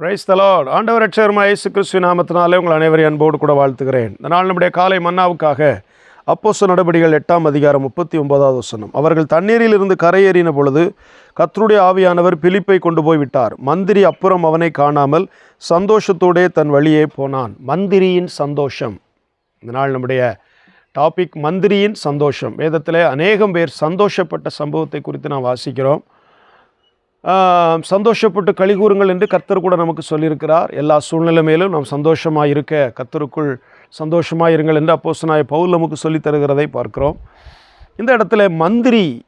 Price தலாட் ஆண்டவர் ரட்சகர்மா இயேசு கிறிஸ்துவ நாமத்தினாலே உங்கள் அனைவரையும் அன்போடு கூட வாழ்த்துகிறேன். இந்த நாள் நம்முடைய காலை மன்னாவுக்காக அப்போச நடபடிகள் எட்டாம் அதிகாரம் முப்பத்தி ஒன்பதாவது வசனம். அவர்கள் தண்ணீரில் இருந்து கரையேறின பொழுது கத்தருடைய ஆவியானவர் பிலிப்பை கொண்டு போய் விட்டார். மந்திரி அப்புறம் அவனை காணாமல் சந்தோஷத்தோடே தன் வழியே போனான். மந்திரியின் சந்தோஷம். இந்த நாள் நம்முடைய டாபிக் மந்திரியின் சந்தோஷம். வேதத்திலே அநேகம் பேர் சந்தோஷப்பட்ட சம்பவத்தை குறித்து நாம் வாசிக்கிறோம். சந்தோஷப்பட்டு சந்தோஷப்பட்டு கழிகூறுங்கள் என்று கர்த்தர் கூட நமக்கு சொல்லியிருக்கிறார். எல்லா சூழ்நிலை மேலும் நாம் சந்தோஷமாக இருக்க கர்த்தருக்குள் சந்தோஷமாக இருங்கள் என்று அப்போசனாய பவுல் நமக்கு சொல்லித் தருகிறதை பார்க்கிறோம். இந்த இடத்துல மந்திரி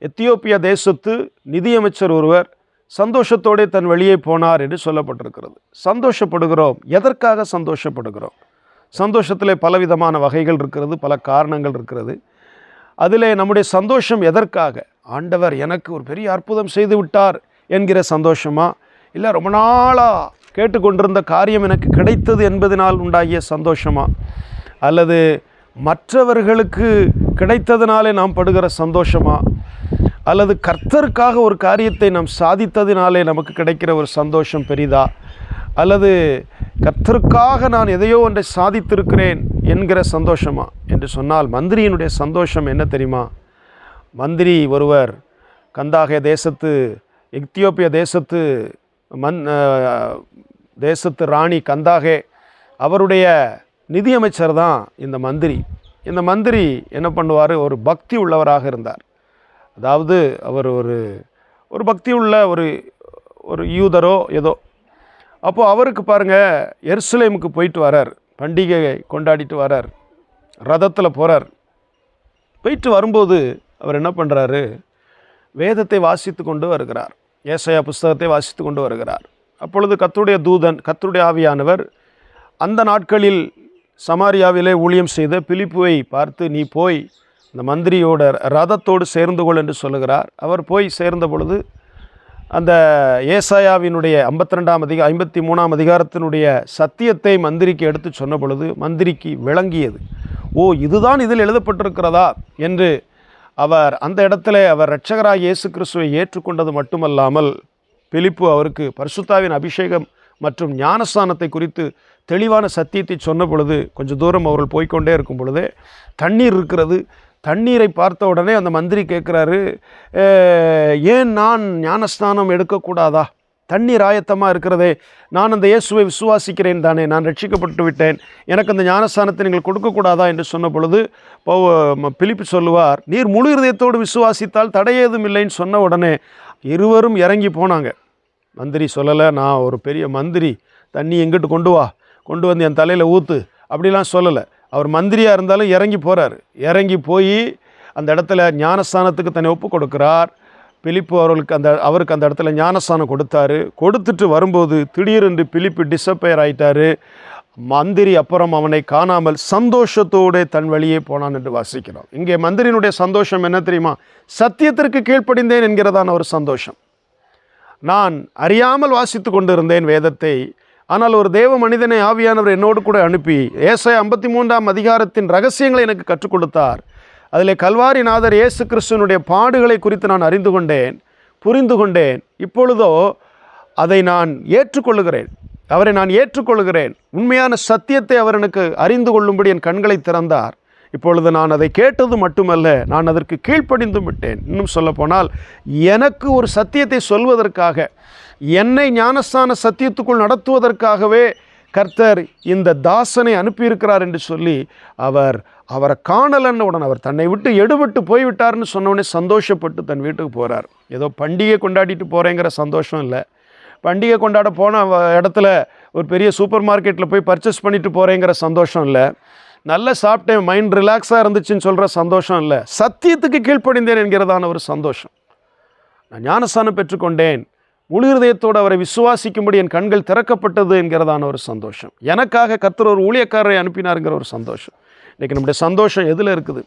எத்தியோப்பியா தேசத்து நிதியமைச்சர் ஒருவர் சந்தோஷத்தோடே தன் வெளியே போனார் என்று சொல்லப்பட்டிருக்கிறது. சந்தோஷப்படுகிறோம். எதற்காக சந்தோஷப்படுகிறோம்? சந்தோஷத்தில் பலவிதமான வகைகள் இருக்கிறது பல காரணங்கள் இருக்கிறது. அதில் நம்முடைய சந்தோஷம் எதற்காக? ஆண்டவர் எனக்கு ஒரு பெரிய அற்புதம் செய்து விட்டார் என்கிற சந்தோஷமா? இல்லை ரொம்ப நாளாக கேட்டுக்கொண்டிருந்த காரியம் எனக்கு கிடைத்தது என்பதனால் உண்டாகிய சந்தோஷமா? அல்லது மற்றவர்களுக்கு கிடைத்ததினாலே நாம் படுகிற சந்தோஷமா? அல்லது கர்த்தருக்காக ஒரு காரியத்தை நாம் சாதித்ததினாலே நமக்கு கிடைக்கிற ஒரு சந்தோஷம் பெரிதா? அல்லது கர்த்தருக்காக நான் எதையோ ஒன்றை சாதித்திருக்கிறேன் என்கிற சந்தோஷமா? என்று சொன்னால் மந்திரியினுடைய சந்தோஷம் என்ன தெரியுமா? மந்திரி ஒருவர் கந்தாகிய தேசத்து எத்தியோப்பிய தேசத்து மன் தேசத்து ராணி கந்தாகே அவருடைய நிதியமைச்சர் தான் இந்த மந்திரி. இந்த மந்திரி என்ன பண்ணுவார்? ஒரு பக்தி உள்ளவராக இருந்தார். அதாவது அவர் ஒரு ஒரு பக்தி உள்ள ஒரு ஒரு யூதரோ ஏதோ. அப்போது அவருக்கு பாருங்கள் எருசலேமுக்கு போயிட்டு வரார். பண்டிகையை கொண்டாடிட்டு வரார். ரதத்தில் போகிறார் போயிட்டு வரும்போது அவர் என்ன பண்ணுறாரு வேதத்தை வாசித்து கொண்டு வருகிறார். ஏசையா புஸ்தகத்தை வாசித்து கொண்டு வருகிறார். அப்பொழுது கத்துடைய தூதன் கத்துடைய ஆவியானவர் அந்த நாட்களில் சமாரியாவிலே ஊழியம் செய்த பிலிப்புவை பார்த்து நீ போய் இந்த மந்திரியோட ரதத்தோடு சேர்ந்து கொள் என்று சொல்லுகிறார். அவர் போய் சேர்ந்த பொழுது அந்த ஏசாயாவினுடைய ஐம்பத்தி ரெண்டாம் அதிக ஐம்பத்தி மூணாம் அதிகாரத்தினுடைய சத்தியத்தை மந்திரிக்கு எடுத்து சொன்ன பொழுது மந்திரிக்கு விளங்கியது ஓ இதுதான் இதில் எழுதப்பட்டிருக்கிறதா? என்று அவர் அந்த இடத்துல அவர் இரட்சகராக இயேசு கிறிஸ்துவை ஏற்றுக்கொண்டது மட்டுமல்லாமல் பிலிப்பு அவருக்கு பரிசுத்தாவின் அபிஷேகம் மற்றும் ஞானஸ்தானத்தை குறித்து தெளிவான சத்தியத்தை சொன்ன பொழுது கொஞ்சம் தூரம் அவர்கள் போய்க்கொண்டே இருக்கும் பொழுதே தண்ணீர் இருக்கிறது. தண்ணீரை பார்த்த உடனே அந்த மந்திரி கேட்குறாரு ஏன் நான் ஞானஸ்தானம் எடுக்கக்கூடாதா? தண்ணீர் ஆயத்தமாக இருக்கிறதே நான் அந்த இயேசுவை விசுவாசிக்கிறேன் தானே நான் ரட்சிக்கப்பட்டு விட்டேன் எனக்கு அந்த ஞானஸ்தானத்தை நீங்கள் கொடுக்கக்கூடாதா என்று சொன்ன பொழுது பௌ பிலிப்பு சொல்லுவார் நீர் முழு இருதயத்தோடு விசுவாசித்தால் தடையேதும் இல்லைன்னு சொன்ன உடனே இருவரும் இறங்கி போனாங்க. மந்திரி சொல்லலை நான் ஒரு பெரிய மந்திரி தண்ணி எங்கிட்டு கொண்டு வா கொண்டு வந்து என் தலையில் ஊற்று அப்படிலாம் சொல்லலை. அவர் மந்திரியாக இருந்தாலும் இறங்கி போகிறார் இறங்கி போய் அந்த இடத்துல ஞானஸ்தானத்துக்கு தன்னை ஒப்பு கொடுக்கிறார். பிலிப்பு அவர்களுக்கு அந்த அவருக்கு அந்த இடத்துல ஞானஸ்தானம் கொடுத்தாரு. கொடுத்துட்டு வரும்போது திடீரென்று பிலிப்பு டிசப்பயர் ஆயிட்டாரு. மந்திரி அப்புறம் அவனை காணாமல் சந்தோஷத்தோடு தன் வழியே போனான் என்று வாசிக்கிறோம். இங்கே மந்திரியினுடைய சந்தோஷம் என்ன தெரியுமா? சத்தியத்திற்கு கீழ்ப்படிந்தேன் என்கிறதான ஒரு சந்தோஷம். நான் அறியாமல் வாசித்து கொண்டிருந்தேன் வேதத்தை. ஆனால் ஒரு தேவ மனிதனை ஆவியானவர் என்னோடு கூட அனுப்பி ஏசாய் ஐம்பத்தி மூன்றாம் அதிகாரத்தின் ரகசியங்களை எனக்கு கற்றுக் கொடுத்தார். அதில் கல்வாரி நாதர் இயேசு கிறிஸ்துவனுடைய பாடுகளை குறித்து நான் அறிந்து கொண்டேன் புரிந்து கொண்டேன். இப்பொழுதோ அதை நான் ஏற்றுக்கொள்ளுகிறேன். அவரை நான் ஏற்றுக்கொள்கிறேன் உண்மையான சத்தியத்தை அவர் எனக்கு அறிந்து கொள்ளும்படி என் கண்களை திறந்தார். இப்பொழுது நான் அதை கேட்டது மட்டுமல்ல நான் அதற்கு கீழ்ப்படிந்தும் விட்டேன். இன்னும் சொல்லப்போனால் எனக்கு ஒரு சத்தியத்தை சொல்வதற்காக என்னை ஞானஸ்தான சத்தியத்துக்குள் நடத்துவதற்காகவே கர்த்தர் இந்த தாசனை அனுப்பியிருக்கிறார் என்று சொல்லி அவர் அவரை காணலன்னு உடனே அவர் தன்னை விட்டு எடுபட்டு போய்விட்டார்னு சொன்னோடனே சந்தோஷப்பட்டு தன் வீட்டுக்கு போகிறார் ஏதோ பண்டிகை கொண்டாடிட்டு போகிறேங்கிற சந்தோஷம் இல்லை. பண்டிகை கொண்டாட போன இடத்துல ஒரு பெரிய சூப்பர் மார்க்கெட்டில் போய் பர்ச்சேஸ் பண்ணிட்டு போகிறேங்கிற சந்தோஷம் இல்லை. நல்லா சாப்பிட்டேன் மைண்ட் ரிலாக்ஸாக இருந்துச்சுன்னு சொல்கிற சந்தோஷம் இல்லை. சத்தியத்துக்கு கீழ்ப்படிந்தேன் என்கிறதான ஒரு சந்தோஷம். நான் ஞானஸ்தானம் பெற்றுக்கொண்டேன். முழு இருதயத்தோடு அவரை விசுவாசிக்கும்படி என் கண்கள் திறக்கப்பட்டது என்கிறதான ஒரு சந்தோஷம். எனக்காக கர்த்தர் ஒரு ஊழியக்காரரை அனுப்பினாருங்கிற ஒரு சந்தோஷம். இன்றைக்கி நம்முடைய சந்தோஷம் எதில் இருக்குது?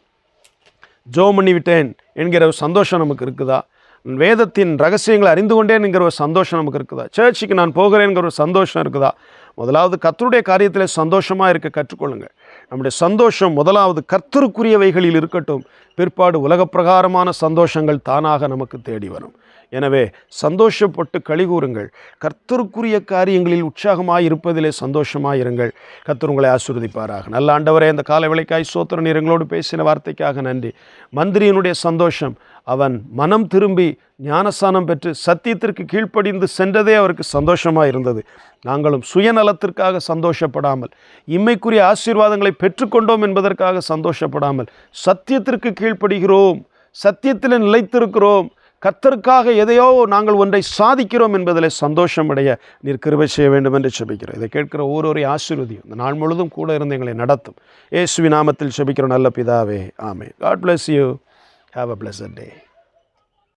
ஜோ பண்ணிவிட்டேன் என்கிற ஒரு சந்தோஷம் நமக்கு இருக்குதா? வேதத்தின் ரகசியங்களை அறிந்து கொண்டேன்ங்கிற ஒரு சந்தோஷம் நமக்கு இருக்குதா? சர்ச்சுக்கு நான் போகிறேங்கிற ஒரு சந்தோஷம் இருக்குதா? முதலாவது கர்த்தருடைய காரியத்தில் சந்தோஷமாக இருக்க கற்றுக்கொள்ளுங்கள். நம்முடைய சந்தோஷம் முதலாவது கர்த்தருக்குரியவைகளில் இருக்கட்டும். பிற்பாடு உலகப் பிரகாரமான சந்தோஷங்கள் தானாக நமக்கு தேடி வரும். எனவே சந்தோஷப்பட்டு கழிகூறுங்கள் கர்த்தருக்குரிய காரியங்களில் உற்சாகமாய் இருப்பதிலே சந்தோஷமாக இருங்கள். கர்த்தர் உங்களை ஆசிர்வதிப்பாராக. நல்ல ஆண்டவரே இந்த காலை விளைக்காய் சோத்திரன் நீர் எங்களோடு பேசின வார்த்தைக்காக நன்றி. மந்திரியினுடைய சந்தோஷம் அவன் மனம் திரும்பி ஞானஸ்தானம் பெற்று சத்தியத்திற்கு கீழ்ப்படிந்து சென்றதே அவருக்கு சந்தோஷமாக இருந்தது. நாங்களும் சுயநலத்திற்காக சந்தோஷப்படாமல் இம்மைக்குரிய ஆசீர்வாதங்களை பெற்றுக்கொண்டோம் என்பதற்காக சந்தோஷப்படாமல் சத்தியத்திற்கு கீழ்ப்படுகிறோம். சத்தியத்தில் நிலைத்திருக்கிறோம். கத்தருக்காக எதையோ நாங்கள் ஒன்றை சாதிக்கிறோம் என்பதில் சந்தோஷம் அடைய நீர் கிருபை செய்ய வேண்டும் என்று செபிக்கிறோம். இதை கேட்கிற ஒவ்வொருவரையும் ஆசீர்வதியும் இந்த நாள் முழுதும் கூட இருந்து எங்களை நடத்தும். ஏசுவி நாமத்தில் செபிக்கிறோம். நல்ல பிதாவே. ஆமே God bless you have a bless day